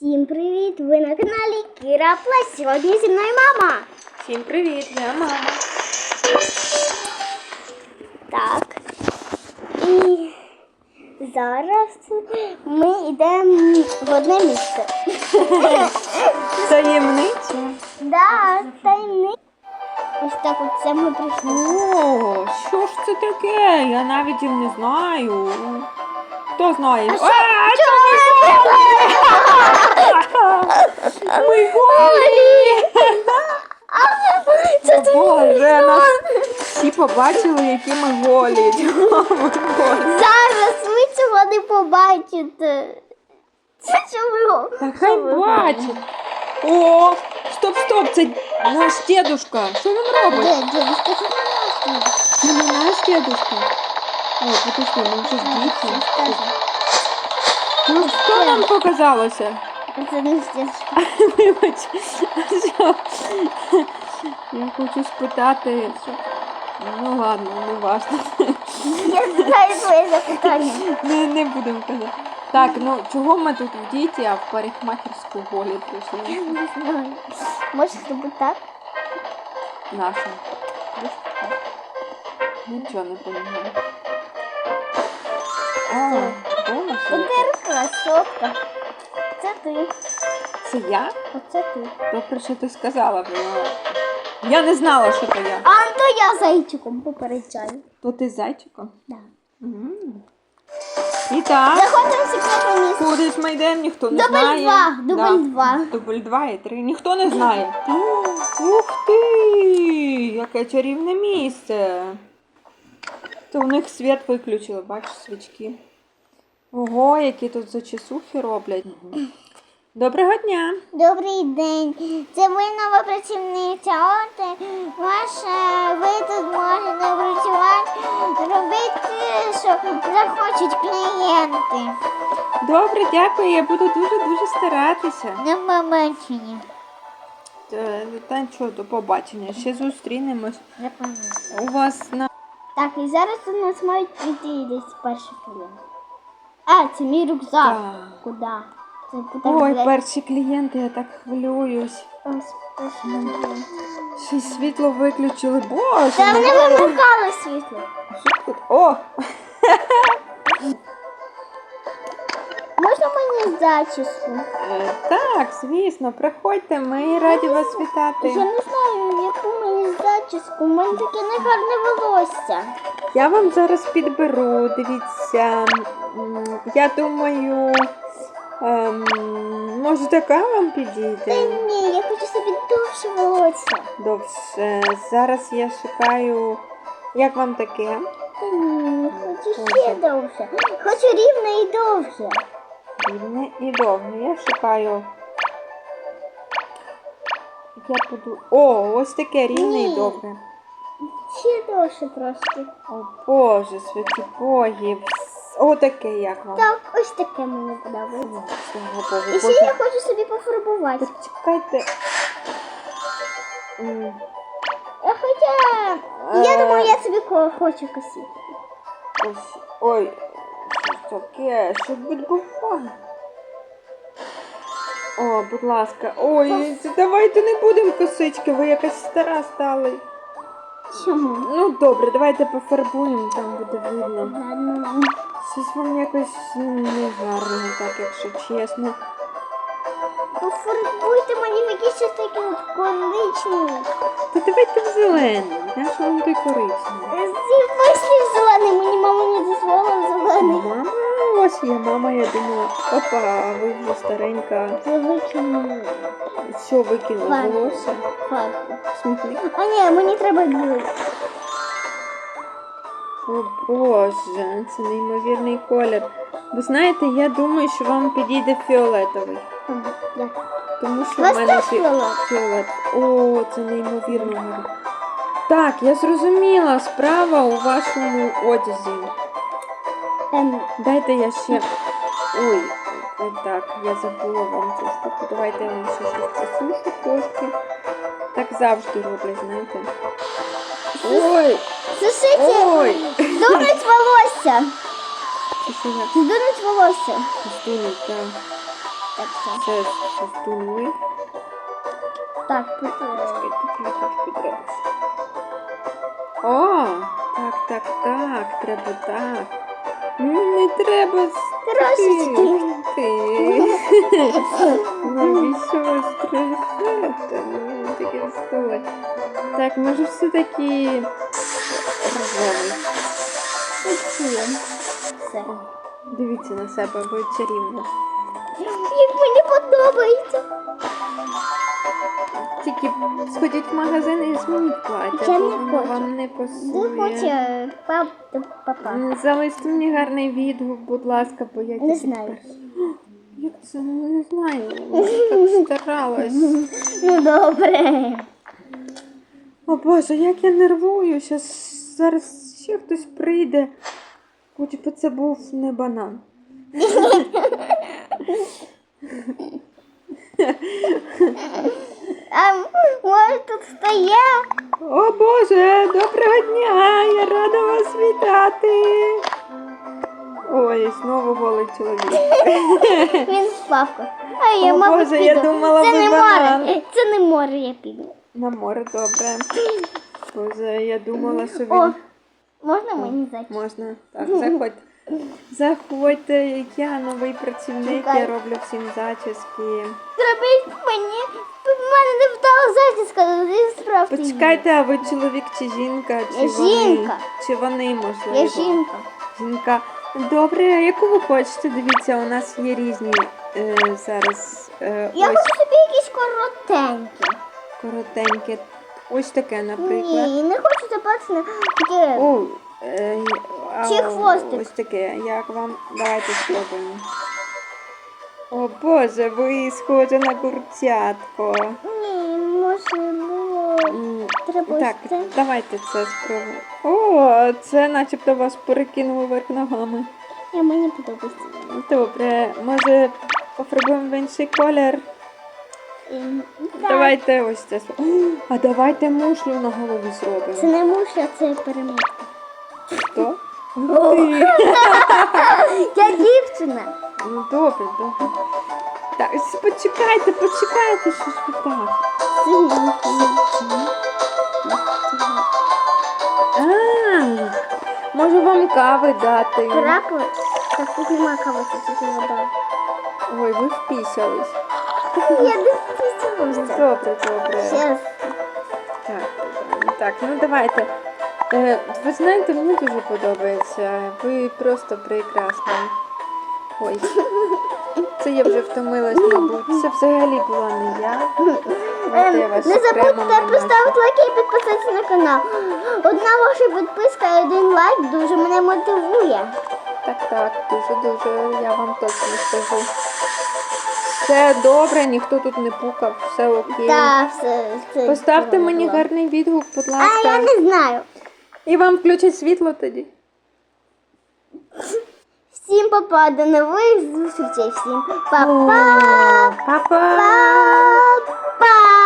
Всім привіт! Ви на каналі Кіра Плас. Сьогодні зі мною мама. Всім привіт, я мама. Так. І зараз ми йдемо в одне місце. Таємниця. Да, тайни. Ось так от це ми прийшли. О, що ж це таке? Я навіть і не знаю. Хто знає? А що? Ми голі! Це Боже, нас всі побачили, які ми голі. Ми голі? Зараз ви цього не побачите. Це чого? Та хай бачить. О, стоп, стоп, це наш дедушка. Що він робить? Де? Що це на нас? Це не наш дедушка. О, подожди, ми вже з дітьми. Ну, що нам показалося? Це не стежка. Вибач, що? Я хочу спитати. Ну ладно, не важно. Я знаю твоє запитання. Не, не будемо казати. Так, ну чого ми тут в діті, а в парикмахерську голі прийшли? Не знаю. Може зробити так? Нашу. Нічого не розумію. А, ще? Красотка. Це ти. Це я? Оце ти. Добре, що ти сказала, бо я не знала, що то я. А то я зайчиком попереджаю. То ти з зайчиком? Да. М. І так. Заходимо в секретне місце. Куди ж ми йдемо, ніхто не Дубль знає. два, дубль два. Дубль два і три. Ніхто не знає. Ух ти! Яке чарівне місце. То у них світ виключили, бачиш, свічки. Ого, які тут зачесухи роблять. Доброго дня! Добрий день. Це ви нова працівниця. От е, ваша, ви тут можете працювати, робити, що захочуть клієнти. Добре, дякую. Я буду дуже-дуже старатися. На побачення. Та, та що, до побачення. Ще зустрінемось. Я пам'ятаю. У вас на. Так, і зараз у нас мають прийти десь перші клієнти. А, це мій рюкзак. Так. Куди? Це куди Ой, ви- перші клієнти, я так хвилююсь. Ось перші клієнти. Ще й світло виключили. Боже! Та ну, вони вимикали світло. тут? О! Можна мені зачіску? Е, Так, звісно, приходьте, ми раді вас Я вітати. не знаю, зачіску. У мене таке негарне волосся. Я вам зараз підберу, дивіться. Я думаю, ем, може така вам Та підійде? ні, я хочу собі довше волосся. Довше. Зараз я шукаю. Як вам таке? Та ні, хочу ще довше. Хочу рівне і довше. Рівне і довге. Я шукаю. Я буду. О, ось таке рівне і довге. Ще довше трошки. О Боже, святі боги. О, таке як вам. Так, ось таке мені подобається. І ще я хочу собі пофарбувати. Почекайте. М, А хоча я Е. думаю, я собі ко- хочу косити. Ось. Ой, що ж таке? Що відбувається? О, будь ласка. Ой, давайте не будемо косички, ви якась стара стали. Чому? Ну добре, давайте пофарбуємо, там буде видно. Щось вам якось не гарно, так, якщо чесно. Пофарбуйте мені в якийсь щось таке от. Та давайте в зелений, знаєш, вам той коричневий. Пішли в зелений, мені мама не дозволила в зелений. Мама, ось є мама, я думаю, опа, а ви вже старенька. Це викинули Що викинула Фарбу. волосся? фарбу. Смітник? А ні, мені треба білий. О Боже, це неймовірний колір. Ви знаєте, я думаю, що вам підійде фіолетовий. Ага, дякую. Тому що вас в мене теж фі- фіолет? фіолет. О, це неймовірно гарно. Так, я зрозуміла, справа у вашому одязі. Ем, Дайте я ще. Ой, так, я забула вам цю штуку. Давайте я вам ще щось посушу трошки. Так завжди роблять, знаєте. Ой, Сушите, ой! здурить волосся. Це що я Здурить волосся. здурить, так. Так, так. Це повтунули. Так, треба. О, так, так, так, треба так. М, Не треба Трошечки. Навіщо страшати? Мені таке стоїть. Так, може все-таки розовий. Все. Дивіться на себе, ви чарівно. Як мені подобається. Тільки сходіть в магазин і змініть плаття, Я бо не хочу. вам не Не пасує. хоче папа. Залиште мені гарний відгук, будь ласка, бо я Не тільки знаю. перше- Як це Ну, не знаю. Я так старалась. Ну добре. О Боже, як я нервую. Щас зараз ще хтось прийде. Хоч би це був не банан. А може тут стає? О Боже, доброго дня! Я рада вас вітати. Ой, знову голий чоловік. Він в. А я, О, мабуть, Боже, я думала, це ви не банан. море. Це не море, я піду. На море добре. Боже, я думала, що він. О, можна мені зайти? Можна. Так, заходьте. Заходьте, я новий працівник, Чекай. я роблю всім зачіски. Зробіть мені. В мене не вдала зачіска, ти справді. Почекайте, а ви чоловік чи жінка? Чи Я вони? жінка. Чи вони, можливо? Я жінка. Жінка. Добре, а яку ви хочете? Дивіться, у нас є різні е, зараз. Е, Я ось хочу собі якісь коротенькі. коротеньке. Ось таке, наприклад. Ні, не хочу запасти таке. О, е, Чи хвостик? Ось таке. Як вам? Давайте спробуємо. О Боже, ви схожі на курчатко. Ні, може було. Треба Так, це. давайте це спробуємо. О, це начебто вас перекинуло вверх ногами. Я мені подобається. Добре, може пофарбуємо в інший колір. Так. Давайте ось це. А давайте мушлю на голові Це не муша, це перемітка. Хто? Ти. Я дівчина. Ну добре, добре. Так, почекайте, почекайте, що ж ви так. А, можу вам кави дати. Крапли? Так тут нема кави, це тільки вода. Ой, ви впісялись. Я не вписалася. Добре, добре. Зараз. Так, так, ну давайте. Е, ви знаєте, мені дуже подобається. Ви просто прекрасні. Ой. Це я вже втомилась, мабуть. Це взагалі була не я. Вас Не забудьте поставити лайк і підписатися на канал. Одна ваша підписка і один лайк дуже мене мотивує. Так, так, дуже-дуже, я вам точно скажу. Все добре, ніхто тут не пукав, все окей. Та все, все. Поставте мені гарний відгук, будь ласка. А я не знаю. І вам включать світло тоді. Всім папа, до нових зустрічей. Всім О, па-па. Па-па! Па-па.